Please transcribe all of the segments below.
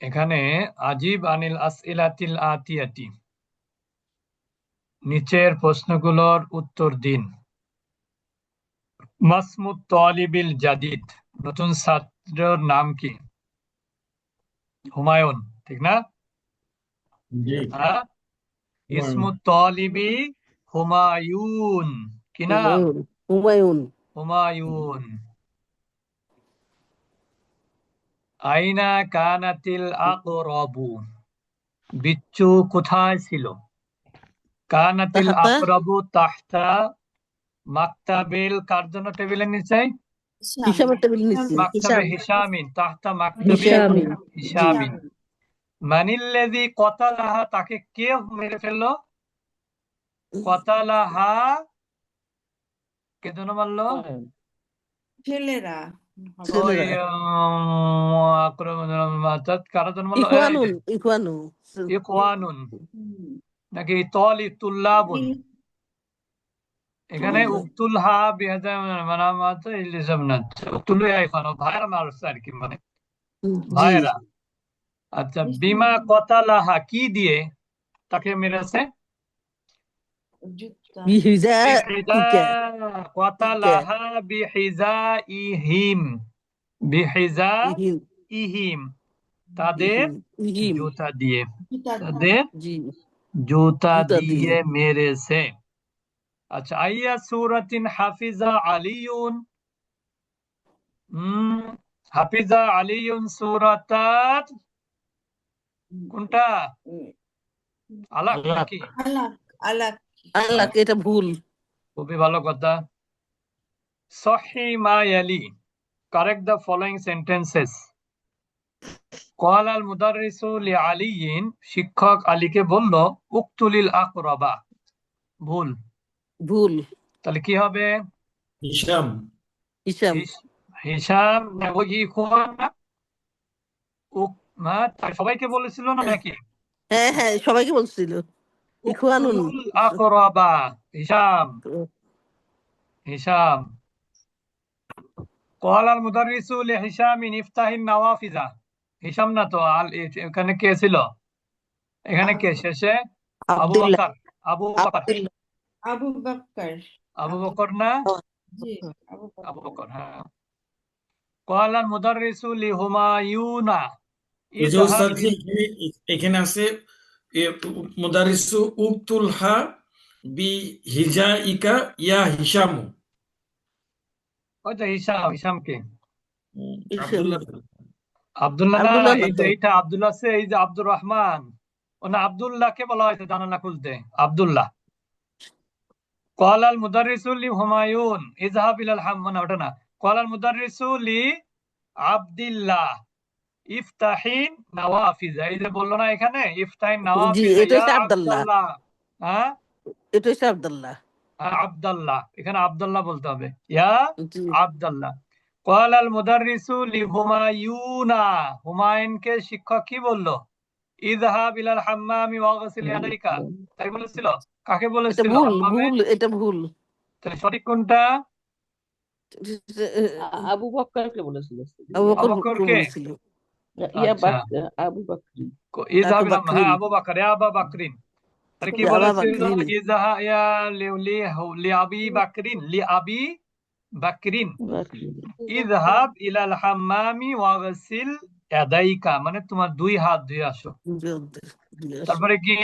এখানে আজিব আনিল আসইলাতিল আতিয়াতি। নিচের প্রশ্নগুলোর উত্তর দিন। মাসমুত তলিবিল জাদিদ নতুন ছাত্রের নাম কি? হুমায়ুন ঠিক না? হ্যাঁ? ইসমু তলিবি হুমায়ুন কি নাম? হুমায়ুন। হুমায়ুন হুমায়ুন আইনা কানাতিল আকরাবু বিচ্ছু কোথায় ছিল? কানাতিল? আকরাবু তাহতা মাকতাবিল কার জন্য টেবিলের নিচে? হিসাবের টেবিল নিচ্ছি মাকতাবে হিসামিন তাহতা মাকতাবিল হিসামিন। হিসামিন। মানিল্লাযী কতালাহা তাকে কে মেরে ফেলল? কতালাহা কে জন্য মারলো? ছেলেরা। কারা ইখওয়ানু ইখওয়ানুন নাকি তলি তুল্লাবুন এখানে উক্তুল হা বিহাজা মানে মাত্র ইলিজাম না উক্তুল এখন ভাইরা মারছে আর কি মানে ভাইরা আচ্ছা বিমা কতালাহা কি দিয়ে তাকে মেরেছে জুতা বিহিজা কতালাহা বিহিজাইহিম বিহিজা ইহিম ইহিম তাদের ইহিম জুতা দিয়ে জুতা তাদের জি জুতা জুতা দিয়ে দিয়ে। মেরেছে আচ্ছা আইয়া সুরাতিন হাফিজা আলিয়ুন হুম হাফিজা আলিয়ুন সুরাতাত কোনটা আলাক আলাক। নাকি আলাক আলাক আল্লাহ এটা ভুল খুবই ভালো কথা সহি মা ইয়ালি কারেক্ট দ্য ফলোইং সেন্টেন্সেস قال المدرس لعلي শিক্ষক আলীকে বলল উক্তুলিল আকরাবা ভুল ভুল তাহলে কি হবে হিসাম হিসাম হিস- হিসাম না ওই ইখওয়ান না উক- না, তাই সবাইকে বলেছিল না নাকি হ্যাঁ হ্যাঁ সবাইকে বলছিল ইখওয়ানুন উক্তুল আকরাবা হিসাম হিসাম قال المدرس لهشام افتح النوافذ হিসাম না তো আল এ- এখানে কে ছিল এখানে কে শেষে আবু আব্দুল্লাহ বকর আবু বকর আব্দুল্লাহ আবু বকর আবু বকর না জি আবু আবু বকর বকর হ্যাঁ قال المدرس لهمايون ওই যে اذهب উস্তাদ জি এখানে এখানে আছে এ, মুদারিসু উক্তুল হা বি হিজা ইকা ইয়া হিসামু ওই তো হিসাম হিসাম কে হিসাম। আব্দুল্লাহ আব্দুল্লাহ না আব্দুল্লাহ না এই তো। এইটা আব্দুল্লাহ আছে এই যে আব্দুর রহমান ও না আব্দুল্লাহকে বলা হয়েছে জানালা খুলতে আব্দুল্লাহ قال المدرس لهمايون اذهب الى الحمام না ওটা না قال المدرس لعبد الله ইফতাহিন নওয়াফিজা এই যে বললো না এখানে ইফতাহিন নওয়াফিজা এটা হচ্ছে ইয়া আব্দুল্লাহ। আব্দুল্লাহ হ্যাঁ এটা হচ্ছে আব্দুল্লাহ হ্যাঁ, আব্দুল্লাহ এখানে আব্দুল্লাহ বলতে হবে ইয়া কল আল মুদাররিসু লি হুমায়ুনকে শিক্ষক কি বলল? ইলাল হাম্মামি ওয়াগসিল ইয়াদাইকা তাই বলেছিল? কাকে বলেছিল ভুল ভুল এটা ভুল। তাহলে সঠিক কোনটা? আবু বকরকে বলেছিল। আবু বকর আবু আচ্ছা। হ্যাঁ, কি আবি আবি বাকরিন ইজহাব ইলাল হাম্মামি ওয়াগসিল এদাইকা মানে তোমার দুই হাত ধুয়ে আসো। তারপরে কি?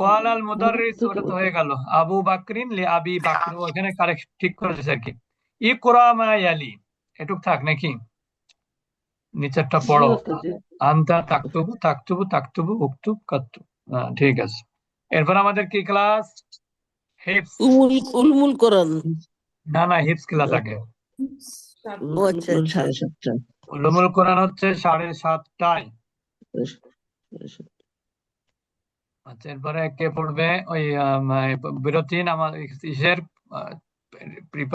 কোয়ালাল মুদাররিস ওটা তো হয়ে গেল। আবু বাকরিন লি আবি বাকর ওখানে কারেক্ট ঠিক করেছে আর কি। ইকরা মা ইয়ালি এটুক থাক নাকি? নিচেরটা পড়ো। আন্তা তাকতুবু তাকতুবু তাকতুবু উক্তুব কাত্তু হ্যাঁ, ঠিক আছে। এরপর আমাদের কি ক্লাস হিপস। উলমুল উলমুল কোরআন না না হিপস ক্লাস আগে ও আচ্ছা আচ্ছা। সাড়ে সাতটা। উলুমুল কোরআন হচ্ছে সাড়ে সাতটায়। আচ্ছা এরপরে কে পড়বে? ওই বিরতি আমার ইসের প্রিপার